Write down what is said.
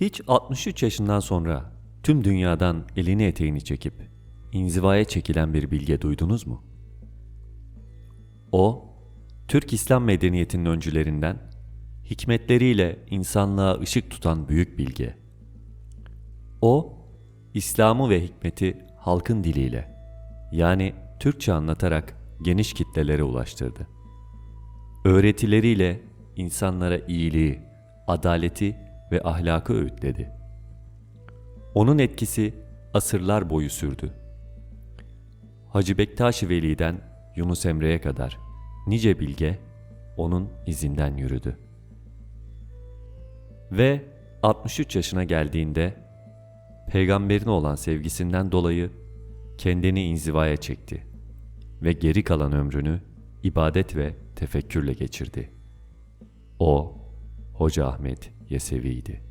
Hiç 63 yaşından sonra tüm dünyadan elini eteğini çekip inzivaya çekilen bir bilge duydunuz mu? O, Türk İslam medeniyetinin öncülerinden, hikmetleriyle insanlığa ışık tutan büyük bilge. O, İslam'ı ve hikmeti halkın diliyle, yani Türkçe anlatarak geniş kitlelere ulaştırdı. Öğretileriyle insanlara iyiliği, adaleti ve ahlakı öğütledi. Onun etkisi asırlar boyu sürdü. Hacı Bektaş-ı Veli'den Yunus Emre'ye kadar nice bilge onun izinden yürüdü. Ve 63 yaşına geldiğinde peygamberine olan sevgisinden dolayı kendini inzivaya çekti ve geri kalan ömrünü ibadet ve tefekkürle geçirdi. O Hoca Ahmet Yesevi'ydi.